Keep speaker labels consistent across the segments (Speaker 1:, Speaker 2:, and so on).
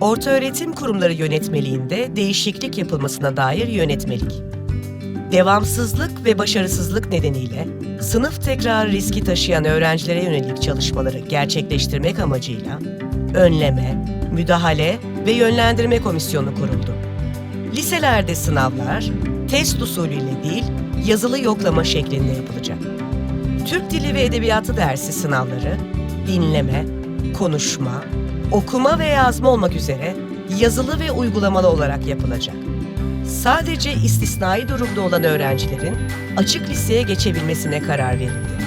Speaker 1: Ortaöğretim kurumları yönetmeliğinde değişiklik yapılmasına dair yönetmelik. Devamsızlık ve başarısızlık nedeniyle sınıf tekrarı riski taşıyan öğrencilere yönelik çalışmaları gerçekleştirmek amacıyla önleme, müdahale ve yönlendirme komisyonu kuruldu. Liselerde sınavlar test usulüyle değil, yazılı yoklama şeklinde yapılacak. Türk Dili ve Edebiyatı dersi sınavları dinleme, konuşma, okuma ve yazma olmak üzere yazılı ve uygulamalı olarak yapılacak. Sadece istisnai durumda olan öğrencilerin açık liseye geçebilmesine karar verildi.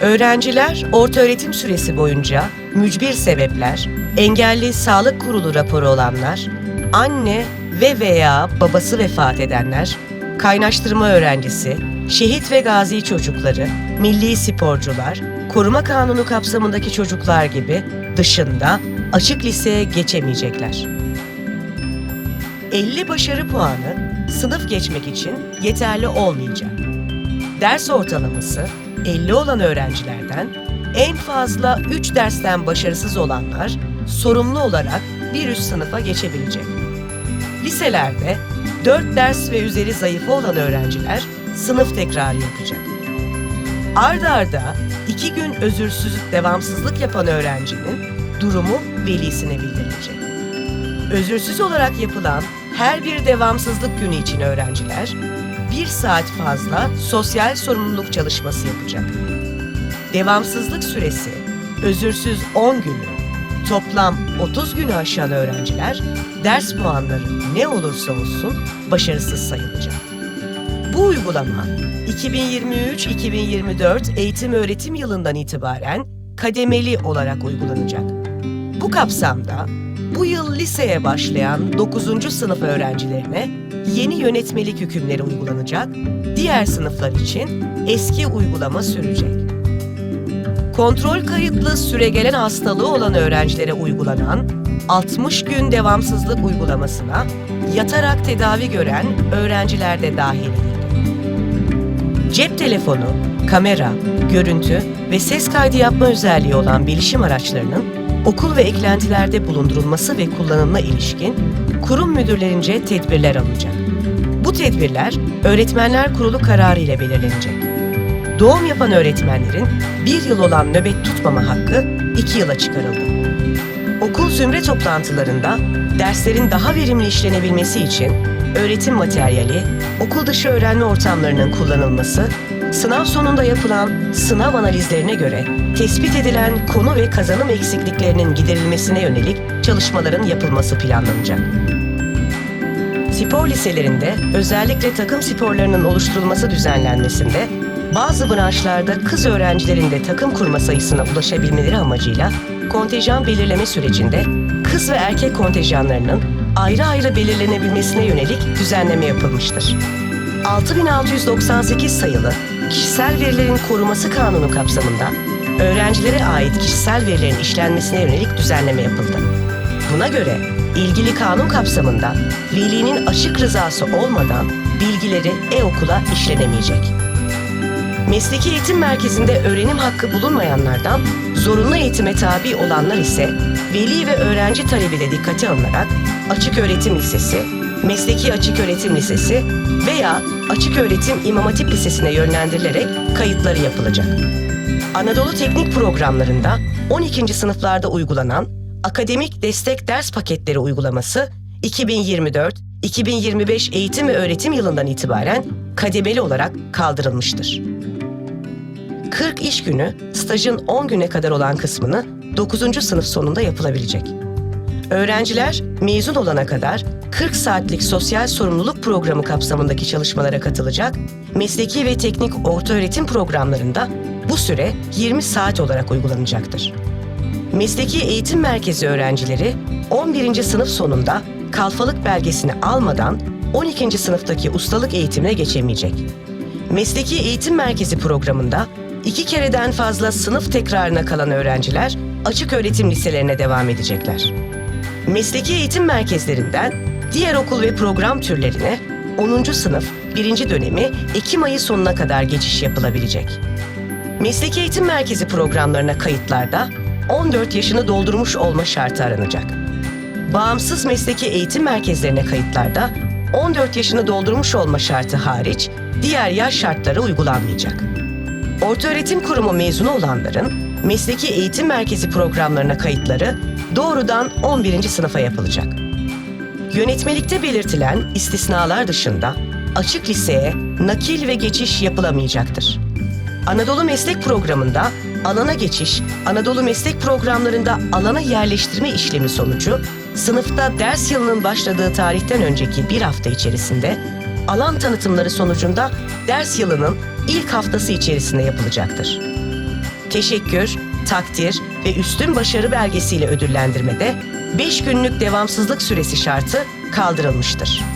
Speaker 1: Öğrenciler ortaöğretim süresi boyunca mücbir sebepler, engelli sağlık kurulu raporu olanlar, anne ve veya babası vefat edenler, kaynaştırma öğrencisi, şehit ve gazi çocukları, milli sporcular, koruma kanunu kapsamındaki çocuklar gibi dışında açık liseye geçemeyecekler. 50 başarı puanı sınıf geçmek için yeterli olmayacak. Ders ortalaması 50 olan öğrencilerden en fazla 3 dersten başarısız olanlar sorumlu olarak bir üst sınıfa geçebilecek. Liselerde 4 ders ve üzeri zayıfı olan öğrenciler sınıf tekrarı yapacak. Arda arda 2 gün özürsüz devamsızlık yapan öğrencinin durumu velisine bildirilecek. Özürsüz olarak yapılan her bir devamsızlık günü için öğrenciler bir saat fazla sosyal sorumluluk çalışması yapacak. Devamsızlık süresi özürsüz 10 günü, toplam 30 günü aşan öğrenciler ders puanları ne olursa olsun başarısız sayılacak. Bu uygulama 2023-2024 eğitim öğretim yılından itibaren kademeli olarak uygulanacak. Bu kapsamda bu yıl liseye başlayan 9. sınıf öğrencilerine yeni yönetmelik hükümleri uygulanacak, diğer sınıflar için eski uygulama sürecek. Kontrol kayıtlı süregelen hastalığı olan öğrencilere uygulanan 60 gün devamsızlık uygulamasına yatarak tedavi gören öğrenciler de dahil. Cep telefonu, kamera, görüntü ve ses kaydı yapma özelliği olan bilişim araçlarının okul ve eklentilerde bulundurulması ve kullanımına ilişkin kurum müdürlerince tedbirler alınacak. Bu tedbirler Öğretmenler Kurulu kararı ile belirlenecek. Doğum yapan öğretmenlerin bir yıl olan nöbet tutmama hakkı iki yıla çıkarıldı. Okul zümre toplantılarında derslerin daha verimli işlenebilmesi için öğretim materyali, okul dışı öğrenme ortamlarının kullanılması, sınav sonunda yapılan sınav analizlerine göre tespit edilen konu ve kazanım eksikliklerinin giderilmesine yönelik çalışmaların yapılması planlanacak. Spor liselerinde özellikle takım sporlarının oluşturulması düzenlenmesinde bazı branşlarda kız öğrencilerin de takım kurma sayısına ulaşabilmeleri amacıyla kontenjan belirleme sürecinde kız ve erkek kontenjanlarının ayrı ayrı belirlenebilmesine yönelik düzenleme yapılmıştır. 6698 sayılı Kişisel Verilerin Koruması Kanunu kapsamında öğrencilere ait kişisel verilerin işlenmesine yönelik düzenleme yapıldı. Buna göre ilgili kanun kapsamında velinin açık rızası olmadan bilgileri e-okula işlenemeyecek. Mesleki eğitim merkezinde öğrenim hakkı bulunmayanlardan zorunlu eğitime tabi olanlar ise veli ve öğrenci talebiyle dikkate alınarak açık öğretim lisesi, mesleki açık öğretim lisesi veya açık öğretim İmam Hatip Lisesi'ne yönlendirilerek kayıtları yapılacak. Anadolu Teknik Programlarında 12. sınıflarda uygulanan akademik destek ders paketleri uygulaması 2024-2025 eğitim ve öğretim yılından itibaren kademeli olarak kaldırılmıştır. 40 iş günü stajın 10 güne kadar olan kısmını 9. sınıf sonunda yapılabilecek. Öğrenciler mezun olana kadar 40 saatlik sosyal sorumluluk programı kapsamındaki çalışmalara katılacak, mesleki ve teknik ortaöğretim programlarında bu süre 20 saat olarak uygulanacaktır. Mesleki Eğitim Merkezi öğrencileri 11. sınıf sonunda kalfalık belgesini almadan 12. sınıftaki ustalık eğitimine geçemeyecek. Mesleki Eğitim Merkezi programında iki kereden fazla sınıf tekrarına kalan öğrenciler açık öğretim liselerine devam edecekler. Mesleki eğitim merkezlerinden diğer okul ve program türlerine 10. sınıf 1. dönemi Ekim ayı sonuna kadar geçiş yapılabilecek. Mesleki eğitim merkezi programlarına kayıtlarda 14 yaşını doldurmuş olma şartı aranacak. bağımsız mesleki eğitim merkezlerine kayıtlarda 14 yaşını doldurmuş olma şartı hariç diğer yaş şartları uygulanmayacak. Ortaöğretim kurumu mezunu olanların mesleki eğitim merkezi programlarına kayıtları doğrudan 11. sınıfa yapılacak. Yönetmelikte belirtilen istisnalar dışında açık liseye nakil ve geçiş yapılamayacaktır. Anadolu Meslek Programı'nda alana geçiş, Anadolu Meslek Programlarında alana yerleştirme işlemi sonucu sınıfta ders yılının başladığı tarihten önceki bir hafta içerisinde alan tanıtımları sonucunda ders yılının ilk haftası içerisinde yapılacaktır. Teşekkür, takdir ve üstün başarı belgesiyle ödüllendirmede 5 günlük devamsızlık süresi şartı kaldırılmıştır.